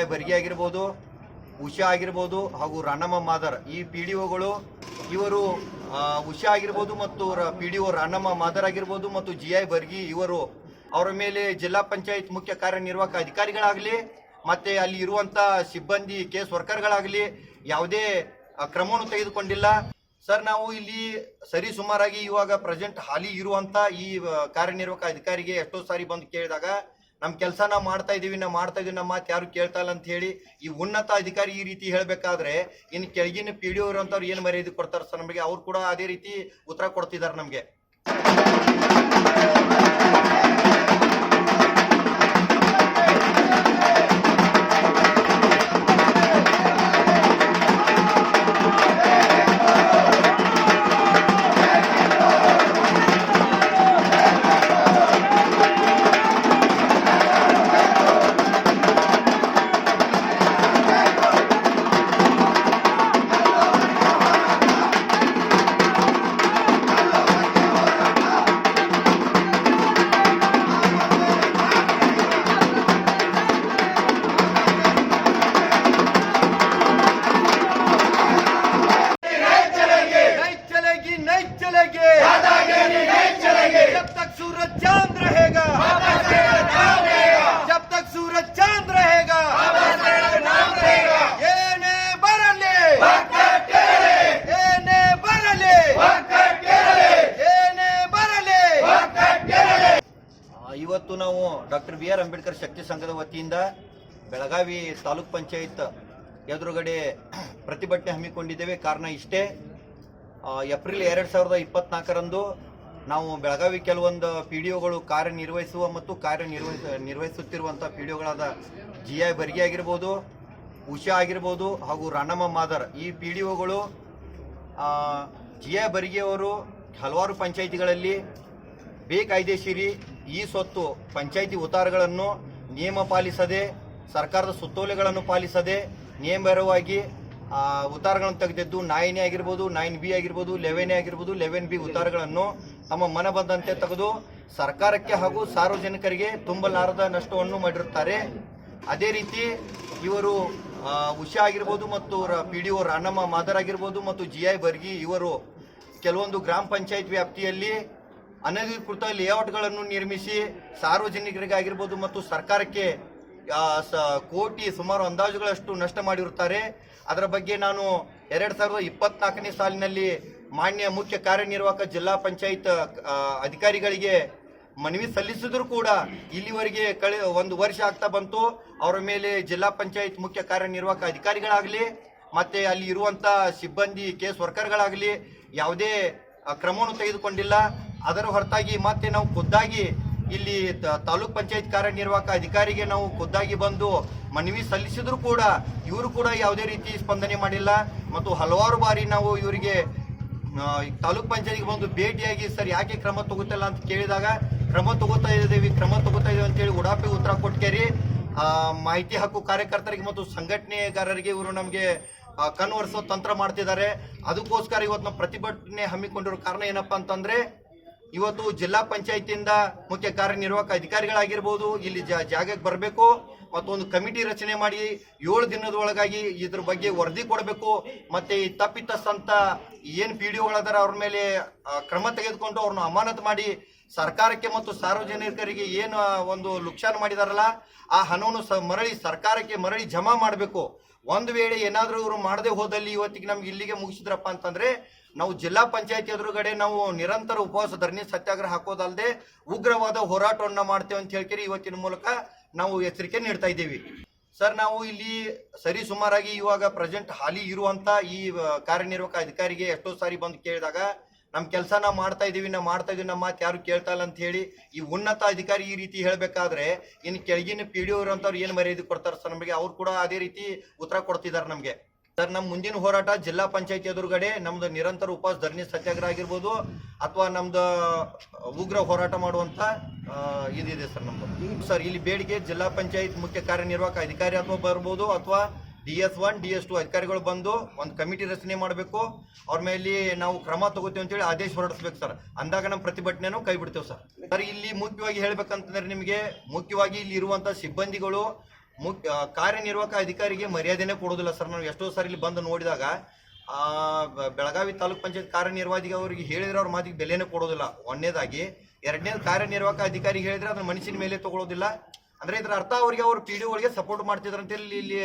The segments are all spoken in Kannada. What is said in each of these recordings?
ಐ ಬರ್ಗಿ ಆಗಿರ್ಬೋದು, ಉಷಾ ಆಗಿರ್ಬೋದು, ಹಾಗೂ ರಾಣಮ್ಮ ಮಾದರ್. ಈ ಪಿ ಡಿ ಒಗಳು ಇವರು ಉಷಾ ಆಗಿರ್ಬೋದು ಮತ್ತು P D O Ranamma Madar ಆಗಿರ್ಬೋದು ಮತ್ತು ಜಿ ಐ ಬರ್ಗಿ ಇವರು ಅವರ ಮೇಲೆ ಜಿಲ್ಲಾ ಪಂಚಾಯತ್ ಮುಖ್ಯ ಕಾರ್ಯನಿರ್ವಾಹಕ ಅಧಿಕಾರಿಗಳಾಗಲಿ, ಮತ್ತೆ ಅಲ್ಲಿ ಇರುವಂಥ ಸಿಬ್ಬಂದಿ ಕೇಸ್ ವರ್ಕರ್ಗಳಾಗಲಿ ಯಾವುದೇ ಕ್ರಮವನ್ನು ತೆಗೆದುಕೊಂಡಿಲ್ಲ. ಸರ್, ನಾವು ಇಲ್ಲಿ ಸರಿ ಸುಮಾರಾಗಿ ಇವಾಗ ಪ್ರೆಸೆಂಟ್ ಹಾಲಿ ಇರುವಂತ ಈ ಕಾರ್ಯನಿರ್ವಾಹಕ ಅಧಿಕಾರಿಗೆ ಎಷ್ಟೋ ಸಾರಿ ಬಂದು ಕೇಳಿದಾಗ ನಮ್ ಕೆಲಸ ನಾವು ಮಾಡ್ತಾ ಇದೀವಿ ನಾವು ಮಾಡ್ತಾ ಇದೀವಿ, ನಮ್ಮ ಮಾತು ಯಾರು ಕೇಳ್ತಾ ಇಲ್ಲ ಅಂತ ಹೇಳಿ ಈ ಉನ್ನತ ಅಧಿಕಾರಿ ಈ ರೀತಿ ಹೇಳಬೇಕಾದ್ರೆ ಇನ್ನು ಕೆಳಗಿನ ಪಿ ಡಿ ಏನು ಏನ್ ಮರ್ಯಾದೆ ಕೊಡ್ತಾರೆ ಸರ್ ನಮಗೆ? ಅವ್ರು ಕೂಡ ಅದೇ ರೀತಿ ಉತ್ತರ ಕೊಡ್ತಿದ್ದಾರೆ ನಮಗೆ. ಇವತ್ತು ನಾವು ಡಾಕ್ಟರ್ ಬಿ ಆರ್ ಅಂಬೇಡ್ಕರ್ ಶಕ್ತಿ ಸಂಘದ ವತಿಯಿಂದ ಬೆಳಗಾವಿ ತಾಲೂಕ್ ಪಂಚಾಯತ್ ಎದುರುಗಡೆ ಪ್ರತಿಭಟನೆ ಹಮ್ಮಿಕೊಂಡಿದ್ದೇವೆ. ಕಾರಣ ಇಷ್ಟೇ ಏಪ್ರಿಲ್ ಎರಡು ಸಾವಿರದ ಇಪ್ಪತ್ನಾಲ್ಕರಂದು ನಾವು ಬೆಳಗಾವಿ ಕೆಲವೊಂದು ಪಿ ಡಿ ಒಗಳು ಕಾರ್ಯನಿರ್ವಹಿಸುವ ಮತ್ತು ಕಾರ್ಯನಿರ್ವಹಿಸ, ನಿರ್ವಹಿಸುತ್ತಿರುವಂಥ ಪಿ ಡಿ ಒಗಳಾದ ಜಿ ಐ ಬರ್ಗಿ ಆಗಿರ್ಬೋದು, ಉಷಾ ಆಗಿರ್ಬೋದು ಹಾಗೂ ರಾಣಮ್ಮ ಮಾದರ್. ಈ ಪಿ ಡಿ ಒಗಳು ಜಿ ಐ ಬರ್ಗಿಯವರು ಹಲವಾರು ಪಂಚಾಯಿತಿಗಳಲ್ಲಿ ಬೇಕಾಯ್ದೆಶೀರಿ ಈ ಸ್ವತ್ತು ಪಂಚಾಯಿತಿ ಉತ್ತಾರಗಳನ್ನು ನಿಯಮ ಪಾಲಿಸದೆ ಸರ್ಕಾರದ ಸುತ್ತೋಲೆಗಳನ್ನು ಪಾಲಿಸದೆ ನಿಯಮಬರವಾಗಿ ಆ, ಉತ್ತಾರಗಳನ್ನು ತೆಗೆದಿದ್ದು ನೈನ್ ಎ ಆಗಿರ್ಬೋದು ನೈನ್ ಬಿ ಆಗಿರ್ಬೋದು ಲೆವೆನ್ ಎ ಆಗಿರ್ಬೋದು ಲೆವೆನ್ ಬಿ ಉತ್ತಾರಗಳನ್ನು ತಮ್ಮ ಮನ ಬಂದಂತೆ ತೆಗೆದು ಸರ್ಕಾರಕ್ಕೆ ಹಾಗೂ ಸಾರ್ವಜನಿಕರಿಗೆ ತುಂಬಲಾರದ ನಷ್ಟವನ್ನು ಮಾಡಿರುತ್ತಾರೆ. ಅದೇ ರೀತಿ ಇವರು ಉಷಾ ಆಗಿರ್ಬೋದು ಮತ್ತು P D O Ranamma Madar ಆಗಿರ್ಬೋದು ಮತ್ತು ಜಿ ಐ ಬರ್ಗಿ ಇವರು ಕೆಲವೊಂದು ಗ್ರಾಮ ಪಂಚಾಯತ್ ವ್ಯಾಪ್ತಿಯಲ್ಲಿ ಅನಧಿಕೃತ ಲೇಔಟ್ಗಳನ್ನು ನಿರ್ಮಿಸಿ ಸಾರ್ವಜನಿಕರಿಗಾಗಿರ್ಬೋದು ಮತ್ತು ಸರ್ಕಾರಕ್ಕೆ ಕೋಟಿ, ಸುಮಾರು ಅಂದಾಜುಗಳಷ್ಟು ನಷ್ಟ ಮಾಡಿರುತ್ತಾರೆ. ಅದರ ಬಗ್ಗೆ ನಾನು ಎರಡು ಸಾವಿರದ ಇಪ್ಪತ್ನಾಲ್ಕನೇ ಸಾಲಿನಲ್ಲಿ ಮಾನ್ಯ ಮುಖ್ಯ ಕಾರ್ಯನಿರ್ವಾಹಕ ಜಿಲ್ಲಾ ಪಂಚಾಯತ್ ಅಧಿಕಾರಿಗಳಿಗೆ ಮನವಿ ಸಲ್ಲಿಸಿದ್ರು ಕೂಡ ಇಲ್ಲಿವರೆಗೆ ಕಳೆ, ಒಂದು ವರ್ಷ ಆಗ್ತಾ ಬಂತು. ಅವರ ಮೇಲೆ ಜಿಲ್ಲಾ ಪಂಚಾಯತ್ ಮುಖ್ಯ ಕಾರ್ಯನಿರ್ವಾಹಕ ಅಧಿಕಾರಿಗಳಾಗಲಿ, ಮತ್ತೆ ಅಲ್ಲಿ ಇರುವಂಥ ಸಿಬ್ಬಂದಿ ಕೇಸ್ ವರ್ಕರ್ಗಳಾಗಲಿ ಯಾವುದೇ ಕ್ರಮವನ್ನು ತೆಗೆದುಕೊಂಡಿಲ್ಲ. ಅದರ ಹೊರತಾಗಿ ಮತ್ತೆ ನಾವು ಖುದ್ದಾಗಿ ಇಲ್ಲಿ ತಾಲೂಕ್ ಪಂಚಾಯತ್ ಕಾರ್ಯನಿರ್ವಾಹಕ ಅಧಿಕಾರಿಗೆ ನಾವು ಖುದ್ದಾಗಿ ಬಂದು ಮನವಿ ಸಲ್ಲಿಸಿದ್ರು ಕೂಡ ಇವರು ಕೂಡ ಯಾವುದೇ ರೀತಿ ಸ್ಪಂದನೆ ಮಾಡಿಲ್ಲ. ಮತ್ತು ಹಲವಾರು ಬಾರಿ ನಾವು ಇವರಿಗೆ ತಾಲೂಕ್ ಪಂಚಾಯತ್ಗೆ ಬಂದು ಭೇಟಿಯಾಗಿ ಸರ್ ಯಾಕೆ ಕ್ರಮ ತಗೋತಿಲ್ಲ ಅಂತ ಕೇಳಿದಾಗ, ಕ್ರಮ ತಗೋತಾ ಇದ್ದೀವಿ, ಕ್ರಮ ತಗೋತಾ ಇದೀವಿ ಅಂತೇಳಿ ಉಡಾಪಿ ಉತ್ತರ ಕೊಟ್ಕೇರಿ ಮಾಹಿತಿ ಹಕ್ಕು ಕಾರ್ಯಕರ್ತರಿಗೆ ಮತ್ತು ಸಂಘಟನೆಗಾರರಿಗೆ ಇವರು ನಮಗೆ ಕನ್ವರ್ಸೋ ತಂತ್ರ ಮಾಡ್ತಿದ್ದಾರೆ. ಅದಕ್ಕೋಸ್ಕರ ಇವತ್ತು ನಾವು ಪ್ರತಿಭಟನೆ ಹಮ್ಮಿಕೊಂಡಿರೋ ಕಾರಣ ಏನಪ್ಪಾ ಅಂತಂದ್ರೆ ಇವತ್ತು ಜಿಲ್ಲಾ ಪಂಚಾಯತಿಯಿಂದ ಮುಖ್ಯ ಕಾರ್ಯನಿರ್ವಾಹಕ ಅಧಿಕಾರಿಗಳಾಗಿರ್ಬೋದು, ಇಲ್ಲಿ ಜಾಗಕ್ಕೆ ಬರಬೇಕು, ಮತ್ತೊಂದು ಕಮಿಟಿ ರಚನೆ ಮಾಡಿ ಏಳು ದಿನದ ಒಳಗಾಗಿ ಇದ್ರ ಬಗ್ಗೆ ವರದಿ ಕೊಡಬೇಕು, ಮತ್ತೆ ಈ ತಪ್ಪಿತಸ್ಥಂತ ಏನು ಪಿ ಡಿ ಒಳದಾರ ಅವ್ರ ಮೇಲೆ ಕ್ರಮ ತೆಗೆದುಕೊಂಡು ಅವ್ರನ್ನ ಅಮಾನತು ಮಾಡಿ ಸರ್ಕಾರಕ್ಕೆ ಮತ್ತು ಸಾರ್ವಜನಿಕರಿಗೆ ಏನು ಒಂದು ಲುಕ್ಸಾನ್ ಮಾಡಿದಾರಲ್ಲ, ಆ ಹಣವನ್ನು ಮರಳಿ ಸರ್ಕಾರಕ್ಕೆ ಮರಳಿ ಜಮಾ ಮಾಡಬೇಕು. ಒಂದು ವೇಳೆ ಏನಾದರೂ ಇವರು ಮಾಡದೆ ಹೋದಲ್ಲಿ ಇವತ್ತಿಗೆ ನಮ್ಗೆ ಇಲ್ಲಿಗೆ ಮುಗಿಸಿದ್ರಪ್ಪ ಅಂತಂದ್ರೆ ನಾವು ಜಿಲ್ಲಾ ಪಂಚಾಯತಿ ಎದುರುಗಡೆ ನಾವು ನಿರಂತರ ಉಪವಾಸ ಧರಣಿ ಸತ್ಯಾಗ್ರಹ ಹಾಕೋದಲ್ಲದೆ ಉಗ್ರವಾದ ಹೋರಾಟವನ್ನ ಮಾಡ್ತೇವೆ ಅಂತ ಹೇಳ್ಕೇರಿ ಇವತ್ತಿನ ಮೂಲಕ ನಾವು ಎಚ್ಚರಿಕೆ ನೀಡ್ತಾ ಇದ್ದೀವಿ. ಸರ್, ನಾವು ಇಲ್ಲಿ ಸರಿ ಸುಮಾರಾಗಿ ಇವಾಗ ಪ್ರೆಸೆಂಟ್ ಹಾಲಿ ಇರುವಂತ ಈ ಕಾರ್ಯನಿರ್ವಾಹಕ ಅಧಿಕಾರಿಗೆ ಎಷ್ಟೋ ಸಾರಿ ಬಂದು ಕೇಳಿದಾಗ ನಮ್ ಕೆಲಸ ನಾವು ಮಾಡ್ತಾ ಇದೀವಿ ನಾ ಮಾಡ್ತಾ ಇದೀವಿ, ನಮ್ಮ ಮಾತು ಯಾರು ಕೇಳ್ತಾ ಇಲ್ಲ ಅಂತ ಹೇಳಿ ಈ ಉನ್ನತ ಅಧಿಕಾರಿ ಈ ರೀತಿ ಹೇಳಬೇಕಾದ್ರೆ ಇನ್ನು ಕೆಳಗಿನ ಪಿ ಡಿ ಅವರು ಅಂತವ್ರು ಏನು ಮರ್ಯಾದೆ ಕೊಡ್ತಾರೆ ಸರ್ ನಮಗೆ, ಅವ್ರು ಕೂಡ ಅದೇ ರೀತಿ ಉತ್ತರ ಕೊಡ್ತಿದ್ದಾರೆ ನಮಗೆ. ಸರ್ ನಮ್ಮ ಮುಂದಿನ ಹೋರಾಟ ಜಿಲ್ಲಾ ಪಂಚಾಯತಿ ಎದುರುಗಡೆ ನಮ್ದು ನಿರಂತರ ಉಪವಾಸ ಧರಣಿ ಸತ್ಯಾಗ್ರಹ ಆಗಿರ್ಬೋದು ಅಥವಾ ನಮ್ದು ಉಗ್ರ ಹೋರಾಟ ಮಾಡುವಂತ ಇದಿದೆ ಸರ್ ನಮ್ದು. ಸರ್, ಇಲ್ಲಿ ಬೇಡಿಕೆ ಜಿಲ್ಲಾ ಪಂಚಾಯತ್ ಮುಖ್ಯ ಕಾರ್ಯನಿರ್ವಾಹಕ ಅಧಿಕಾರಿ ಅಥವಾ ಬರ್ಬೋದು ಅಥವಾ D S one, D S two ಅಧಿಕಾರಿಗಳು ಬಂದು ಒಂದು ಕಮಿಟಿ ರಚನೆ ಮಾಡಬೇಕು. ಅವ್ರ ಮೇಲೆ ನಾವು ಕ್ರಮ ತಗೋತೀವಿ ಅಂತೇಳಿ ಆದೇಶ ಹೊರಡಿಸ್ಬೇಕು ಸರ್. ಅಂದಾಗ ನಮ್ಮ ಪ್ರತಿಭಟನೆನೂ ಕೈ ಬಿಡ್ತೇವೆ ಸರ್. ಸರ್, ಇಲ್ಲಿ ಮುಖ್ಯವಾಗಿ ಹೇಳ್ಬೇಕಂತಂದ್ರೆ ನಿಮಗೆ ಮುಖ್ಯವಾಗಿ ಇಲ್ಲಿ ಇರುವಂಥ ಸಿಬ್ಬಂದಿಗಳು ಮುಖ್ಯ ಕಾರ್ಯನಿರ್ವಾಹಕ ಅಧಿಕಾರಿಗೆ ಮರ್ಯಾದೆನೇ ಕೊಡೋದಿಲ್ಲ ಸರ್. ನಾವು ಎಷ್ಟೋ ಸಾರಿ ಇಲ್ಲಿ ಬಂದು ನೋಡಿದಾಗ ಬೆಳಗಾವಿ ತಾಲೂಕ್ ಪಂಚಾಯತ್ ಕಾರ್ಯನಿರ್ವಾಹಕ ಅವರಿಗೆ ಹೇಳಿದ್ರೆ ಅವ್ರ ಮಾತಿಗೆ ಬೆಲೆನೇ ಕೊಡೋದಿಲ್ಲ ಒಂದನೇದಾಗಿ, ಎರಡನೇದು ಕಾರ್ಯನಿರ್ವಾಹಕ ಅಧಿಕಾರಿಗೆ ಹೇಳಿದ್ರೆ ಅದನ್ನ ಮನುಷ್ಯನ ಮೇಲೆ ತಗೊಳ್ಳೋದಿಲ್ಲ ಅಂದ್ರೆ ಇದರ ಅರ್ಥ ಅವ್ರಿಗೆ ಅವ್ರ ಪಿ ಡಿ ಒಳಗೆ ಸಪೋರ್ಟ್ ಮಾಡ್ತಿದ್ರು ಅಂತ ಹೇಳಿ ಇಲ್ಲಿ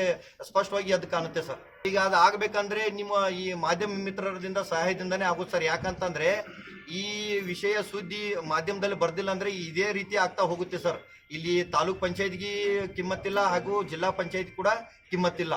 ಸ್ಪಷ್ಟವಾಗಿ ಅದು ಕಾಣುತ್ತೆ ಸರ್. ಈಗ ಅದು ಆಗ್ಬೇಕಂದ್ರೆ ನಿಮ್ಮ ಈ ಮಾಧ್ಯಮ ಮಿತ್ರರದಿಂದ ಸಹಾಯದಿಂದಾನೇ ಆಗುತ್ತೆ ಸರ್. ಯಾಕಂತಂದ್ರೆ ಈ ವಿಷಯ ಸುದ್ದಿ ಮಾಧ್ಯಮದಲ್ಲಿ ಬರ್ದಿಲ್ಲ ಅಂದ್ರೆ ಇದೇ ರೀತಿ ಆಗ್ತಾ ಹೋಗುತ್ತೆ ಸರ್. ಇಲ್ಲಿ ತಾಲೂಕ್ ಪಂಚಾಯತ್ಗೆ ಕಿಮ್ಮತ್ತಿಲ್ಲ ಹಾಗೂ ಜಿಲ್ಲಾ ಪಂಚಾಯತ್ ಕೂಡ ಕಿಮ್ಮತ್ತಿಲ್ಲ.